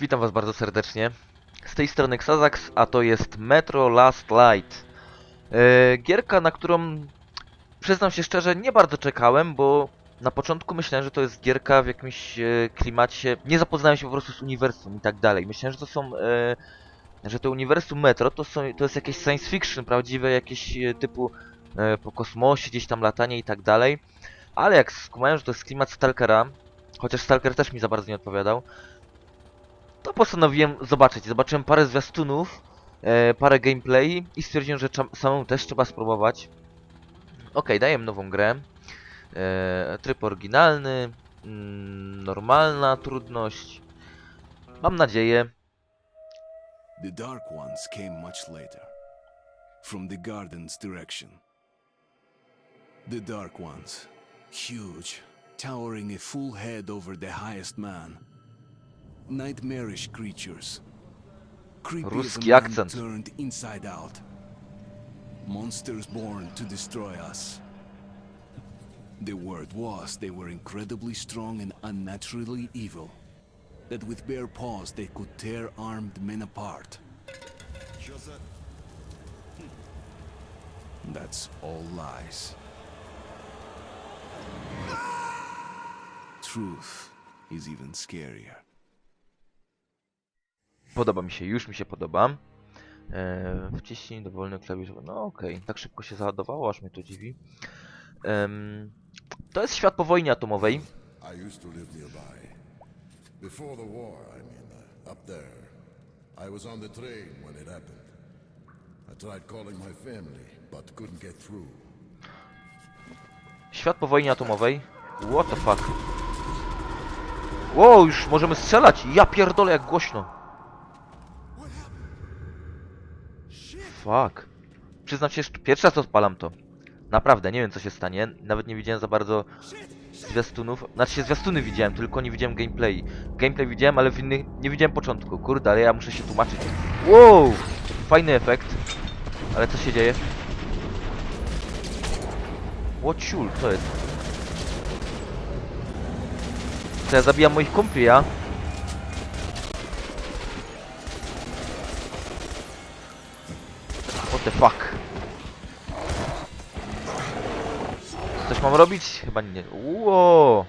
Witam was bardzo serdecznie. Z tej strony Xazax, a to jest Metro Last Light. E, gierka, na którą przyznam się szczerze, nie bardzo czekałem, bo na początku myślałem, że to jest gierka w jakimś e, klimacie. Nie zapoznałem się po prostu z uniwersum i tak dalej. Myślałem, że to są. E, że to uniwersum Metro to, są, to jest jakieś science fiction prawdziwe, jakieś typu po kosmosie, gdzieś tam latanie i tak dalej. Ale jak skumałem, że to jest klimat Stalkera, chociaż Stalker też mi za bardzo nie odpowiadał, to postanowiłem zobaczyć. Zobaczyłem parę zwiastunów, e, parę gameplay i stwierdziłem, że samemu też trzeba spróbować. Ok, daję nową grę. E, tryb oryginalny, mm, normalna trudność. Mam nadzieję. The Dark Ones came much later, from the garden's direction. The Dark Ones, huge, towering a full head over the highest man. Nightmarish creatures. Creepy as a Ruski man akcent. turned inside out. Monsters born to destroy us. The word was they were incredibly strong and unnaturally evil. That with bare paws they could tear armed men apart. That's all lies. Truth is even scarier. Podoba mi się, już mi się podoba. E, wciśnij dowolny klawisz. No okej, tak szybko się załadowało, aż mnie to dziwi. Em, to jest świat po wojnie atomowej. I used to live nearby. Before the war, I mean, uh, up there. I was on the train when it happened. I tried calling my family, but couldn't get through. Świat po wojnie atomowej. What the fuck? Wow, już możemy strzelać! Ja pierdolę jak głośno. Fuck. Przyznam się, że pierwszy raz odpalam to. Naprawdę, nie wiem co się stanie. Nawet nie widziałem za bardzo zwiastunów. Znaczy się zwiastuny widziałem, tylko nie widziałem gameplay. Gameplay widziałem, ale w innych nie widziałem początku. Kurde, ale ja muszę się tłumaczyć. Wow! Fajny efekt. Ale co się dzieje? Łociul, co jest? Co ja zabijam moich kumpli, ja? The fuck? Coś mam robić? Chyba nie. Ło!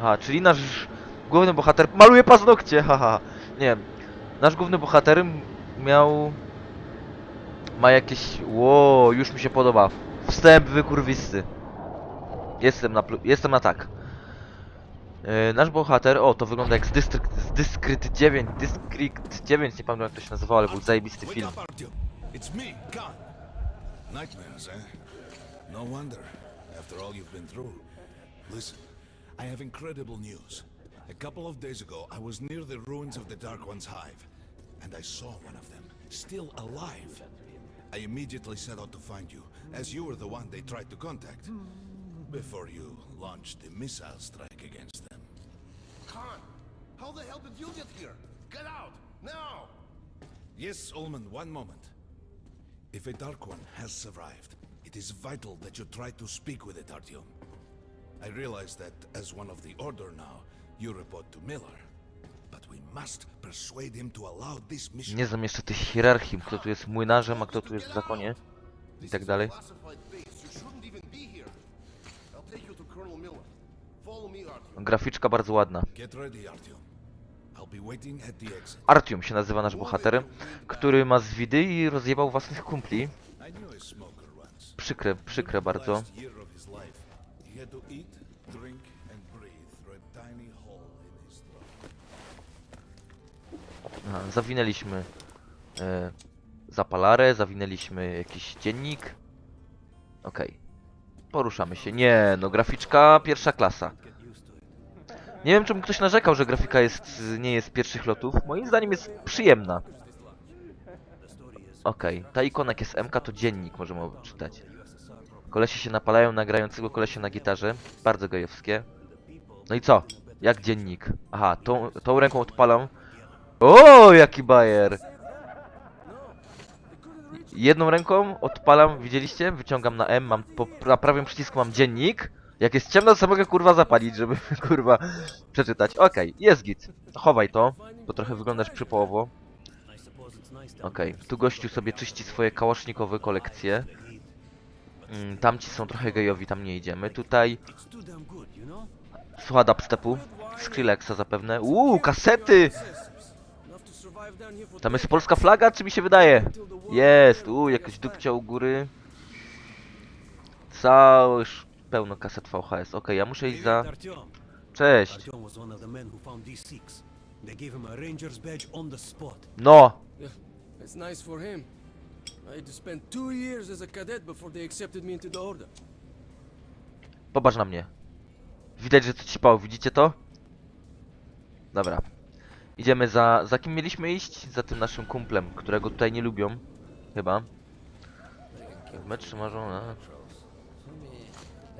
A, czyli nasz główny bohater maluje paznokcie, haha. Nie. Nasz główny bohater miał ma jakieś... Ło, już mi się podoba. Wstęp wykurwisty. Jestem na, jestem na tak. Yy, nasz bohater, o to wygląda jak z District, z District 9, District 9, nie pamiętam jak to się nazywało, ale był zajebisty film. Nightmares, eh? No wonder, after all you've been through. Listen, I have incredible news. A couple of days ago, I was near the ruins of the Dark One's hive, and I saw one of them, still alive. I immediately set out to find you, as you were the one they tried to contact. Before you launched the missile strike against them. Khan, how the hell did you get here? Get out, now! Yes, Ullman, one moment. If a Dark One has survived, it is vital that you try to speak with it, Artyom. I realize that as one of the Order now, you report to Miller. But we must persuade him to allow this mission. Nie znam jeszcze tych hierarchii, kto tu jest młynarzem, a kto tu jest w zakonie i tak dalej. Classified base, you shouldn't even be here. I'll take you to Colonel Miller. Graficzka bardzo ładna. Artyom się nazywa nasz bohater, który ma zwidy i rozjebał własnych kumpli. Przykre, przykre bardzo. Aha, zawinęliśmy e, zapalarę, zawinęliśmy jakiś dziennik. Okej. Poruszamy się. Nie, no graficzka pierwsza klasa. Nie wiem, czemu ktoś narzekał, że grafika jest, nie jest pierwszych lotów. Moim zdaniem jest przyjemna. Okej, ta ikona jak jest MK to dziennik możemy czytać. Kolesie się napalają na grającego kolesia na gitarze. Bardzo gejowskie. No i co? Jak dziennik? Aha, tą, tą ręką odpalam. O, jaki bajer! Jedną ręką odpalam, widzieliście? Wyciągam na M, mam po, na prawym przycisku mam dziennik. Jak jest ciemno, to mogę kurwa zapalić, żeby kurwa przeczytać. Okej, jest git. Chowaj to, bo trochę wyglądasz przypołowo. Okej, tu gościu sobie czyści swoje kałasznikowe kolekcje. Mm, tamci są trochę gejowi, tam nie idziemy. Tutaj słucha dubstepu. Skrillexa zapewne. Uuu, kasety! Tam jest polska flaga, czy mi się wydaje? Jest, uuu, jakiś dupcia u góry. Już pełno kaset VHS. Okej, ja muszę iść za... Cześć! No! It's nice for him. I had to spend two years as a cadet before they accepted me into the order. Popatrz na mnie. Widać, że to ćpał, widzicie to? Dobra. Idziemy za... Za kim mieliśmy iść? Za tym naszym kumplem, którego tutaj nie lubią. Chyba. Mecz czy marzą?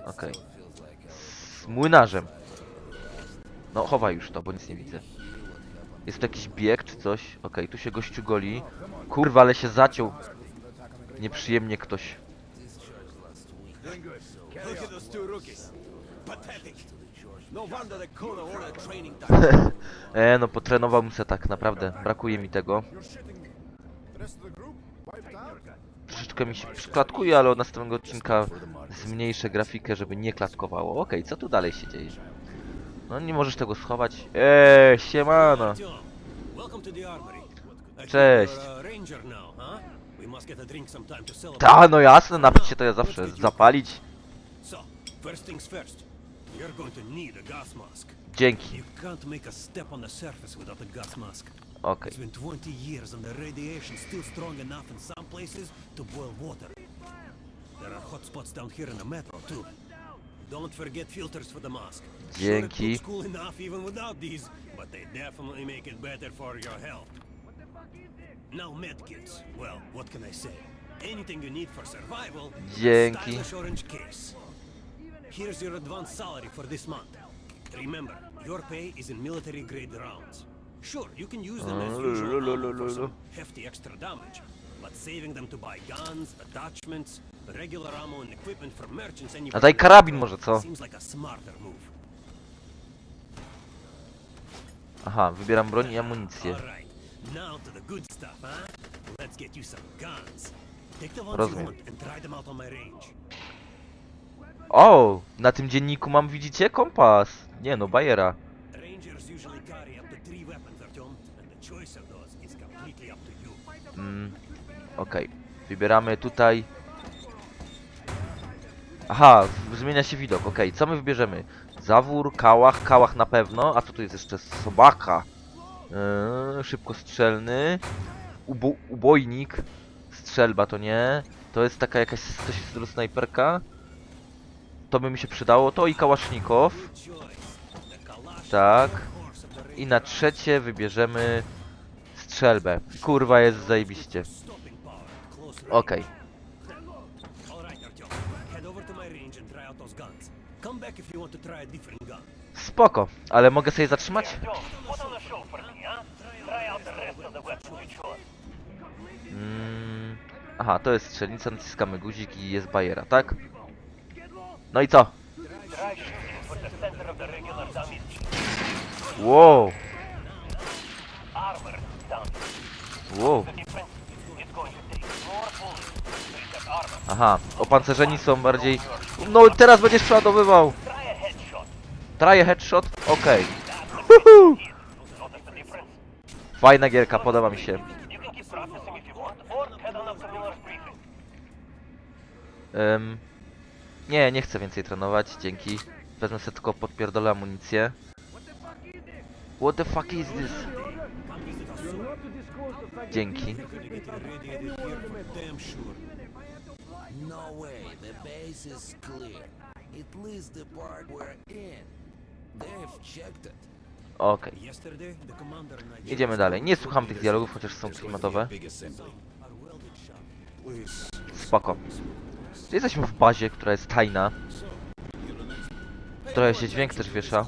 Okej. Z młynarzem. No, chowaj już to, bo nic nie widzę. Jest tu jakiś bieg czy coś? Okej, tu się gościu goli. Kurwa, ale się zaciął. Nieprzyjemnie ktoś. No. E, no potrenowałbym se tak, naprawdę. Brakuje mi tego. Troszeczkę mi się przyklatkuje, ale od następnego odcinka zmniejszę grafikę, żeby nie klatkowało. Okej, co tu dalej się dzieje? No nie możesz tego schować. Eee, siemano. Cześć. Ta, no jasne, napić się to ja zawsze. Zapalić. So, first things first. You're going to need a gas mask. Dzięki. You can't make a step on the surface without a gas mask. Okej. It's been 20 years and the radiation's still strong enough in some places to boil water. There are hot spots down here in the metro too. Don't forget filters for the mask. Sure, it Dzięki. looks cool enough even without these, but they definitely make it better for your health. Now medkits. Well, what can I say? Anything you need for survival. Dzięki. Stylish orange case. Here's your advance salary for this month. Remember, your pay is in military grade rounds. Sure, you can use them as Ah, usual for some hefty extra damage, but saving them to buy guns, attachments, regular ammo and equipment for merchants A anywhere daj karabin może, co? Seems like a smarter move. Aha, wybieram broń i amunicję. Now to the good stuff, huh? Let's get you some guns. Take the ones Rozumiem. you want and try them out on my range. O, na tym dzienniku mam, widzicie, kompas. Nie no, bajera. Mm, Okej, wybieramy tutaj. Aha, zmienia się widok. Okej, co my wybierzemy? Zawór, kałach, kałach na pewno. A co tu jest jeszcze? Sobaka. Yy, szybkostrzelny. Ubo ubojnik. Strzelba to nie. To jest taka jakaś coś w stylu snajperka. To by mi się przydało. To i kałasznikow. Tak. I na trzecie wybierzemy strzelbę. Kurwa jest zajebiście. Okej. Gun. Spoko, ale mogę sobie zatrzymać? Mm, aha, to jest strzelnica, naciskamy guzik i jest bajera, tak? No i co? Wow! Wow! Aha, opancerzeni są bardziej... No teraz będziesz przeładowywał! Traje headshot? Okej. Huhu. Fajna gierka, podoba mi się. Ym, nie, nie chcę więcej trenować, dzięki. Wezmę sobie tylko podpierdolę amunicję. What the fuck is this? Dzięki. No way, the base is clear. At least the part we're in. They've checked it. Okej. I Idziemy dalej. Nie słucham tych dialogów, chociaż są klimatowe. Spoko. Jesteśmy w bazie, która jest tajna. Trochę się dźwięk też wiesza.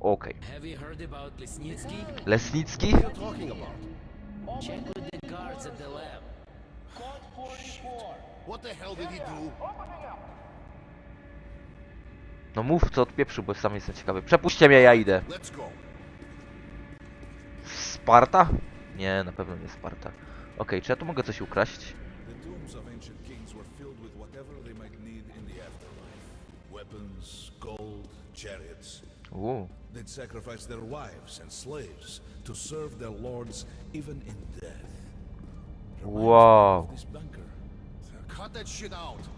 Okej. Lesnitsky? Lesnicki? No mów co odpieprzył, bo sam jestem ciekawy. Przepuśćcie mnie, ja idę. Sparta? Nie, na pewno nie Sparta. Okej, czy ja tu mogę coś ukraść? Weapons, gold, chariots. Uuu. They'd sacrifice their wives and slaves to serve their lords even in death. Reminds Wow. This bunker. Cut that shit out.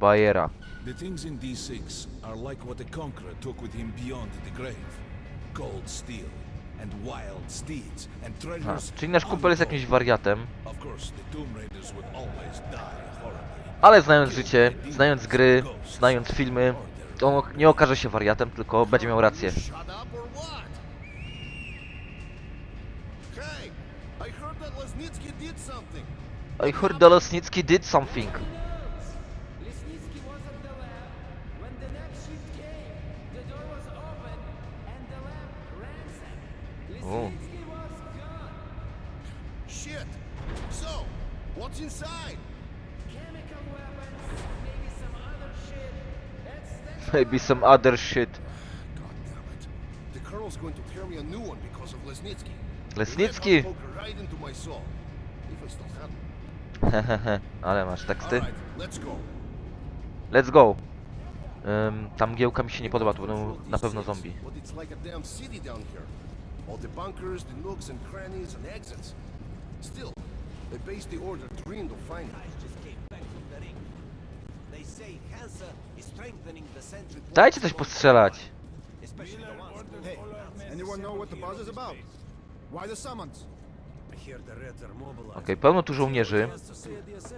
Bajera. The things in D6 are like what the Conqueror took with him beyond the grave. Gold steel A, czyli nasz kumpel jest jakimś wariatem. Ale znając życie, znając gry, znając filmy, to on nie okaże się wariatem, tylko będzie miał rację. I heard that Lesnicki did something. Maybe some other shit. God damn it. The colonel's going to tear me a new one because of Lesnitsky. Lesnicki? That poke right into my soul. If I still have it. Hehehe, ale masz teksty. Let's go. Ym, ta mgiełka mi się nie podoba, to będą na pewno zombie. But it's like a damn city down here. All the bunkers, the nooks and crannies and exits. Still, they based the order dreamed of finding. Guys just came back from the ring. They say Hansa Dajcie coś postrzelać. Hey, anyone know what the buzz is about? Why the summons? I hear the Reds are mobilized. Okej, pełno tu żołnierzy.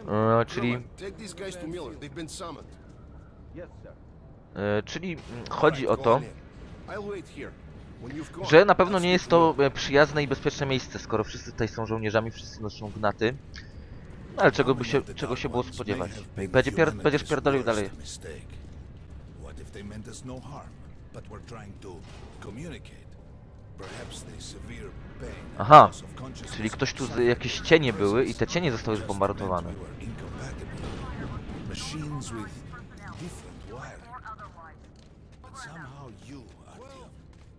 E, czyli, e, czyli chodzi o to, że na pewno nie jest to e, przyjazne i bezpieczne miejsce, skoro wszyscy tutaj są żołnierzami, wszyscy noszą gnaty. No, ale czego by się, czego się było spodziewać? Będzie pier, będziesz pierdolił dalej. They meant us no harm, but were trying to communicate? Perhaps the severe pain Aha, czyli ktoś tu, z- jakieś cienie były i te cienie zostały zbombardowane. Machines with different wiring. But somehow you, Artyom,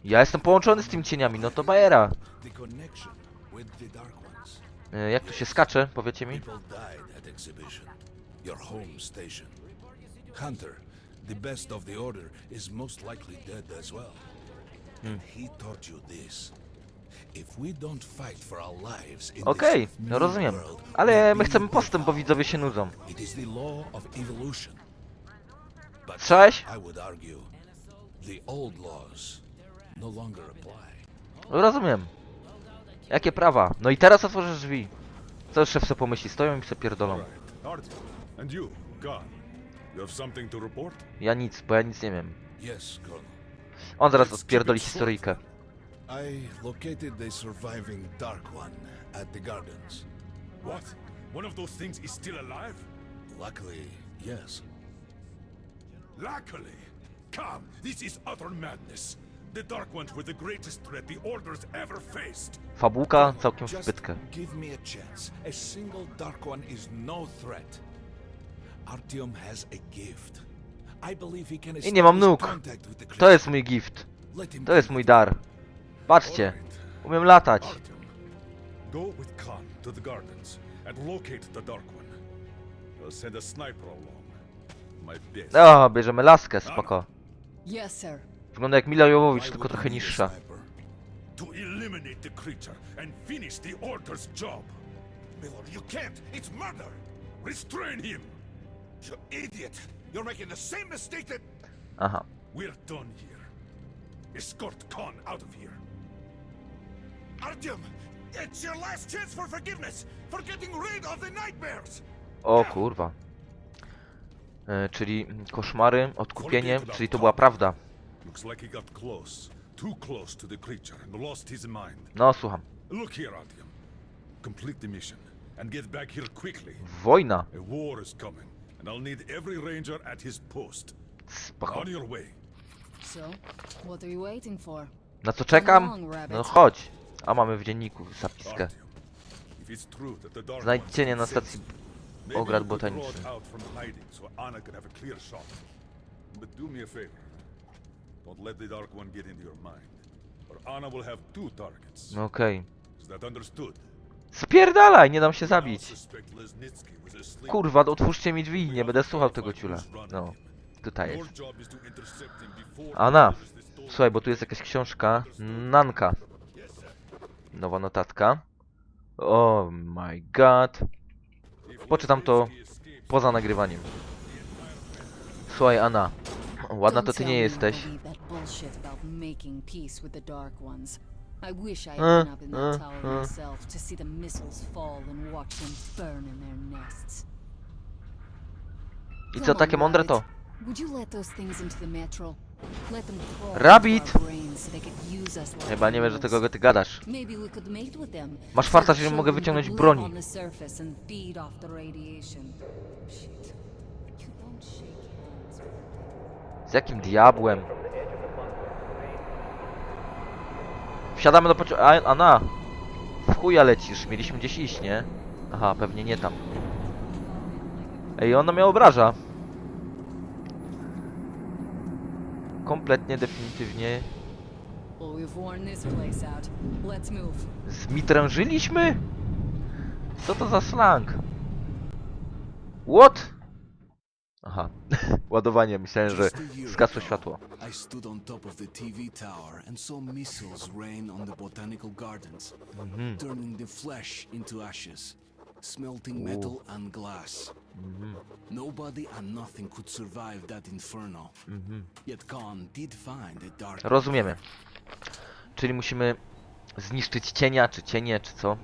Ja jestem połączony z tymi cieniami, no to bajera. the connection with the Dark Ones. E, jak tu się skacze, powiecie mi? People died at exhibition. Your home station. Hunter, the best of the order, is most likely dead as well. And he taught you this. If we don't fight for our lives in Okej, this no rozumiem. world, Ale my chcemy postęp, bo widzowie się nudzą. It is the law of evolution. But Cześć! I would argue the old laws no longer apply. No rozumiem. Jakie prawa? No i teraz otworzysz drzwi. Co jeszcze se pomyśli? Stoją i se pierdolą. Artyom, and you, God, you have something to report? Ja nic, bo ja nic nie wiem. Yes, Colonel. On zaraz odpierdoli historyjkę. I located the surviving Dark One at the gardens. What? One of those things is still alive? Luckily, yes. Luckily! Come, this is utter madness. The Dark Ones were the greatest threat the Order's ever faced. Fabułka całkiem w Just zbytkę. give me a chance. A single Dark One is no threat. Artyom has a gift. I believe he can I nie mam establish nóg. contact with the To jest creature. mój gift. Let him To jest mój dar. Patrzcie. Umiem latać. Go with Khan to the gardens and locate the Dark One. I'll send a sniper along. My best. O, bierzemy laskę, spoko. Yes, sir. Wygląda jak Mila Jovovich, Why tylko trochę niższa. To eliminate the creature and finish the Order's job. Miller, you can't. It's murder. Restrain him! You idiot. You're making the same mistake that... Aha. We're done here. Escort Khan out of here. Artyom, it's your last chance for forgiveness. For getting rid of the nightmares. O kurwa. E, czyli koszmary, odkupienie, czyli to była prawda. Looks like he got close. too close to the creature and lost his mind. No, słucham. Look here, Artyom. Complete the mission and get back here quickly. Wojna. A war is coming, and I'll need every ranger at his post. Spoko. On your way. So, what are you waiting for? Na co czekam? No chodź. A mamy w dzienniku zapiskę. Artyom, if it's true that the Dark Znajdź cienie na stacji Ograd you could draw botaniczny. it out from hiding so Anna can have a clear shot. But do me a favor. Don't let the Dark One get into your mind. Or Anna will have two targets. No Okej. Is that understood? Spierdalaj, nie dam się zabić. Kurwa, otwórzcie mi drzwi, nie będę słuchał tego ciula. No, tutaj jest. stolen słuchaj, bo tu jest jakaś książka. Nanka. Nowa notatka. Oh my god. Poczytam to poza nagrywaniem. Słuchaj, Anna. Ładna to ty nie jesteś. I wish I had been up in that tower myself to see the missiles fall and watch them burn in their nests. I co, takie mądre to? Would you let those things into the metro? Let them crawl Rabbit! into our brains so they could use us like Chyba nie wiesz, do tego ty gadasz. Maybe we could mate with them. Masz farta, że mogę children wyciągnąć broni. live on the surface and feed off the radiation. Shit. You don't shake hands. Z jakim diabłem? Wsiadamy do pociągu. Anna! W chuja lecisz, mieliśmy gdzieś iść, nie? Aha, pewnie nie tam. Ej, ona mnie obraża. Kompletnie, definitywnie. Zmitrężyliśmy? Co to za slang? What? Aha, ładowanie, myślałem, że zgasło światło. I stood on top of the TV tower and saw missiles rain on the botanical gardens, Mhm. turning the flesh into ashes, smelting metal and glass. Mhm. Nobody and nothing could survive that inferno. Yet Khan did find a dark Rozumiemy. Czyli musimy zniszczyć cienia, czy cienie, czy co?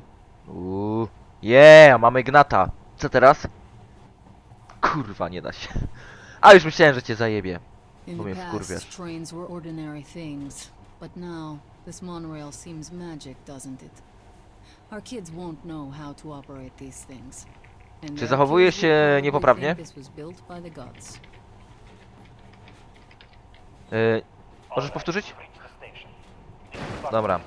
Uuu. Yeah, mamy gnata. Co teraz? Kurwa, nie da się. A już myślałem, że cię zajebie. In Bo the mnie wkurwiasz. past, trains were ordinary things, but now this monorail seems magic, doesn't it? Our kids won't know how to operate these things. And Czy their zachowuje kids will się probably niepoprawnie? think This was built by the gods. Yy, możesz powtórzyć? Dobra.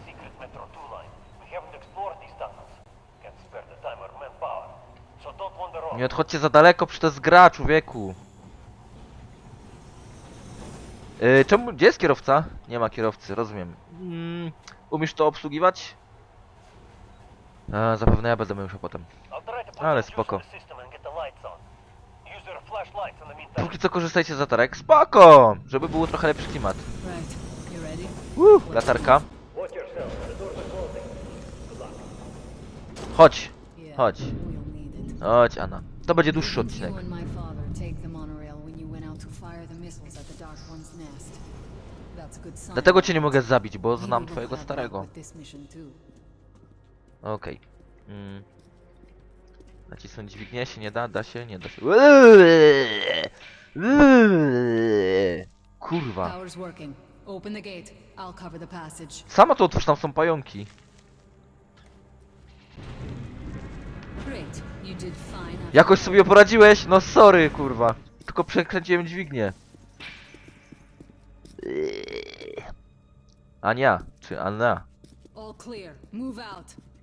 Nie odchodźcie za daleko, przecież to jest gra, człowieku. Yy, czemu, gdzie jest kierowca? Nie ma kierowcy, rozumiem. Mm, umiesz to obsługiwać? A, zapewne ja będę musiał potem. Ale spoko. Póki co korzystajcie z latarek. Spoko! Żeby było trochę lepszy klimat. Uh, latarka. Chodź, chodź. Chodź Anna. To będzie dłuższy odcinek. Dlatego cię nie mogę zabić, bo znam twojego starego. Okej. Mm. Nacisnąć dźwignię się nie da? Da się? Nie da się. Kurwa. Sama to otwórz, tam są pająki. Jakoś sobie poradziłeś? No sorry, kurwa. Tylko przekręciłem dźwignię. Ania, czy Anna?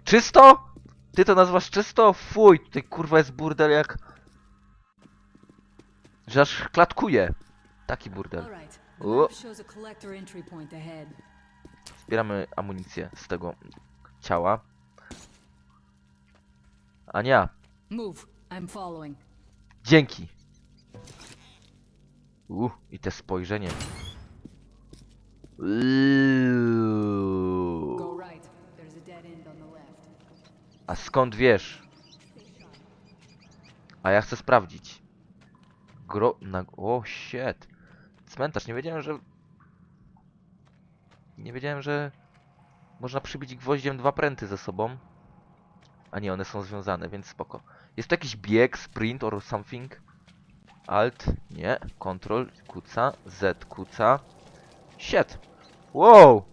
Czysto? Ty to nazywasz czysto? Fuj, tutaj kurwa jest burdel jak... Że aż klatkuje. Taki burdel. O. Zbieramy amunicję z tego ciała. Ania, Move. I'm following. dzięki. U, i te spojrzenie. Go Uuu. right. There's a dead end on the left. A skąd wiesz? A ja chcę sprawdzić. Gro... na... O, shit. Cmentarz, nie wiedziałem, że... Nie wiedziałem, że... Można przybić gwoździem dwa pręty ze sobą. A nie, one są związane, więc spoko. Jest to jakiś bieg, sprint or something? Alt, nie. Control, kuca. Z, kuca. Shit. Wow!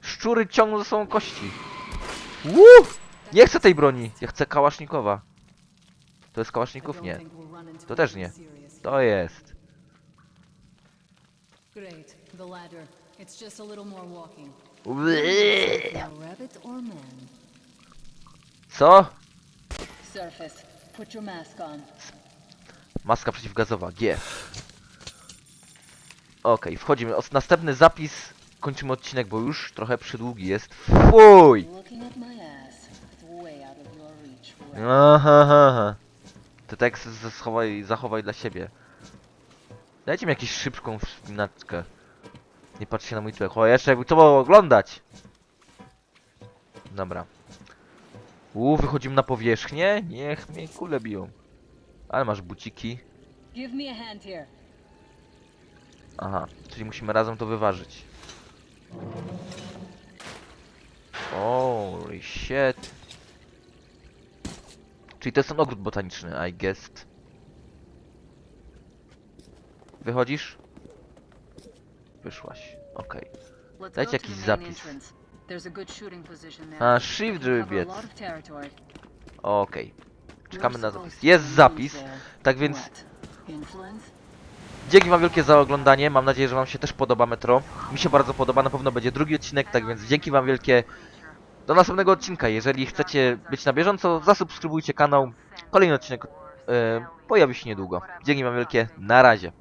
Szczury ciągną ze sobą kości. Woo! Nie chcę tej broni. Ja chcę kałasznikowa. To jest kałaszników? Nie. To też nie. To jest. Great. The ladder. It's just a little more walking. Ble- Now rabbit or man? Co? Surface. Put your mask on. Maska przeciwgazowa. G. Okej, wchodzimy. Os- Następny zapis. Kończymy odcinek, bo już trochę przydługi jest. Fuj! Looking at my ass. It's way out of your reach, forever. Aha, aha, aha. Te teksty z- schowaj, zachowaj dla siebie. Dajcie mi jakąś szybką wspinaczkę. Nie patrzcie na mój tyłek. O, jeszcze jakby to było oglądać. Dobra. Uuu, wychodzimy na powierzchnię? Niech mnie kule biją. Ale masz buciki. Aha, czyli musimy razem to wyważyć. Holy shit. Czyli to jest ten ogród botaniczny, I guess. Wychodzisz? Wyszłaś. Okej. Let's Dajcie jakiś zapis. There's a good shooting position there. A, shift, żeby biec. Okej. Czekamy You're na zapis. Jest zapis. Tak więc dzięki wam wielkie za oglądanie. Mam nadzieję, że wam się też podoba Metro. Mi się bardzo podoba, na pewno będzie drugi odcinek, tak więc dzięki wam wielkie. Do następnego odcinka. Jeżeli chcecie być na bieżąco, zasubskrybujcie kanał. Kolejny odcinek e, pojawi się niedługo. Dzięki wam wielkie. Na razie.